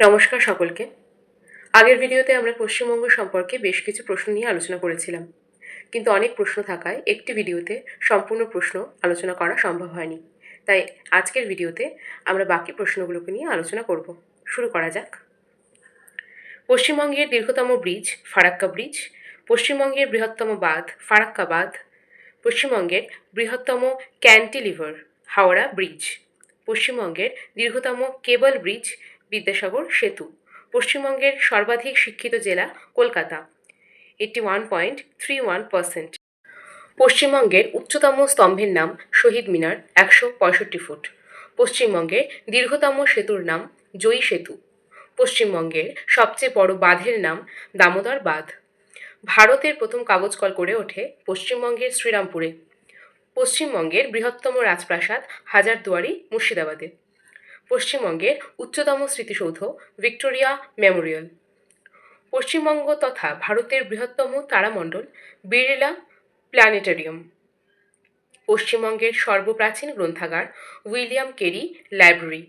নমস্কার সকলকে। আগের ভিডিওতে আমরা পশ্চিমবঙ্গ সম্পর্কে বেশ কিছু প্রশ্ন নিয়ে আলোচনা করেছিলাম। কিন্তু অনেক প্রশ্ন থাকায় একটি ভিডিওতে সম্পূর্ণ প্রশ্ন আলোচনা করা সম্ভব হয়নি। তাই আজকের ভিডিওতে আমরা বাকি প্রশ্নগুলোকে নিয়ে আলোচনা করব। শুরু করা যাক। পশ্চিমবঙ্গের দীর্ঘতম ব্রিজ, ফারাক্কা ব্রিজ, পশ্চিমবঙ্গের বৃহত্তম বাঁধ, ফারাক্কা বাঁধ, পশ্চিমবঙ্গের বৃহত্তম ক্যান্টিলিভার, হাওড়া ব্রিজ, পশ্চিমবঙ্গের দীর্ঘতম কেবল ব্রিজ বিদ্যাসাগর সেতু, পশ্চিমবঙ্গের সর্বাধিক শিক্ষিত জেলা Kolkata. Eighty one point three one percent পশ্চিমবঙ্গের উচ্চতম স্তম্ভের নাম শহীদ মিনার একশো পঁয়ষট্টি ফুট। পশ্চিমবঙ্গের দীর্ঘতম সেতুর নাম জয়ী সেতু। পশ্চিমবঙ্গের সবচেয়ে বড় বাঁধের নাম দামোদর বাঁধ। ভারতের প্রথম কাগজ কল গড়ে ওঠে পশ্চিমবঙ্গের শ্রীরামপুরে। পশ্চিমবঙ্গের বৃহত্তম রাজপ্রাসাদ হাজারদুয়ারি মুর্শিদাবাদে। পশ্চিমবঙ্গের উচ্চতম স্মৃতিসৌধ ভিক্টোরিয়া মেমোরিয়াল। পশ্চিমবঙ্গ তথা ভারতের বৃহত্তম তারামণ্ডল বিড়লা প্ল্যানেটারিয়াম। পশ্চিমবঙ্গের সর্বপ্রাচীন গ্রন্থাগার উইলিয়াম কেরি লাইব্রেরি।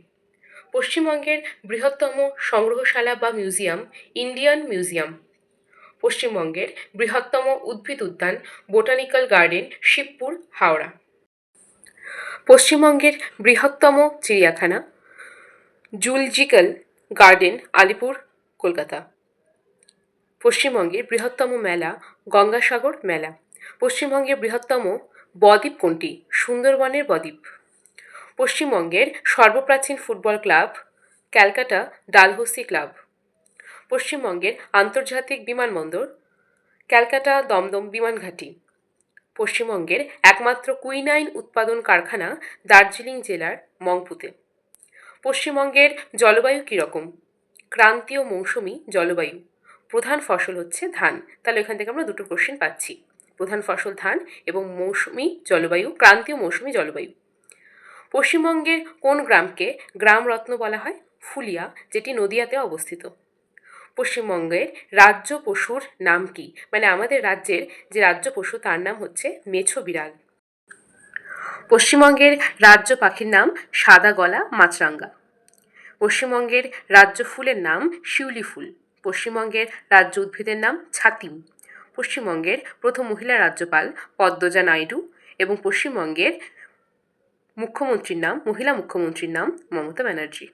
পশ্চিমবঙ্গের বৃহত্তম সংগ্রহশালা বা মিউজিয়াম ইন্ডিয়ান মিউজিয়াম। পশ্চিমবঙ্গের বৃহত্তম উদ্ভিদ উদ্যান বোটানিক্যাল গার্ডেন শিবপুর, হাওড়া। পশ্চিমবঙ্গের বৃহত্তম চিড়িয়াখানা জুলজিক্যাল গার্ডেন, আলিপুর, কলকাতা। পশ্চিমবঙ্গের বৃহত্তম মেলা গঙ্গাসাগর মেলা। পশ্চিমবঙ্গের বৃহত্তম বদ্বীপ কোনটি? সুন্দরবনের বদ্বীপ। পশ্চিমবঙ্গের সর্বপ্রাচীন football club Calcutta Dalhousie club. পশ্চিমবঙ্গের আন্তর্জাতিক বিমানবন্দর ক্যালকাটা দমদম বিমানঘাটি পশ্চিমবঙ্গের একমাত্র কুইনাইন উৎপাদন কারখানা দার্জিলিং জেলার মংপুতে। পশ্চিমবঙ্গের জলবায়ু কীরকম? ক্রান্তীয় মৌসুমি জলবায়ু। প্রধান ফসল হচ্ছে ধান। তাহলে এখান থেকে আমরা দুটো কোশ্চেন পাচ্ছি। প্রধান ফসল ধান এবং মৌসুমি জলবায়ু, ক্রান্তীয় মৌসুমি জলবায়ু। পশ্চিমবঙ্গের কোন গ্রামকে গ্রামরত্ন বলা হয়? ফুলিয়া, যেটি নদিয়াতে অবস্থিত। পশ্চিমবঙ্গের রাজ্য পশুর নাম কি? মানে আমাদের রাজ্যের যে রাজ্য পশু, তার নাম হচ্ছে মেছো বিড়াল। পশ্চিমবঙ্গের রাজ্য পাখির নাম সাদা গলা মাছরাঙ্গা। পশ্চিমবঙ্গের রাজ্য ফুলের নাম শিউলি ফুল। পশ্চিমবঙ্গের রাজ্য উদ্ভিদের নাম ছাতিম। পশ্চিমবঙ্গের প্রথম মহিলা রাজ্যপাল পদ্মজা নাইডু এবং পশ্চিমবঙ্গের মুখ্যমন্ত্রীর নাম, মহিলা মুখ্যমন্ত্রীর নাম মমতা ব্যানার্জি।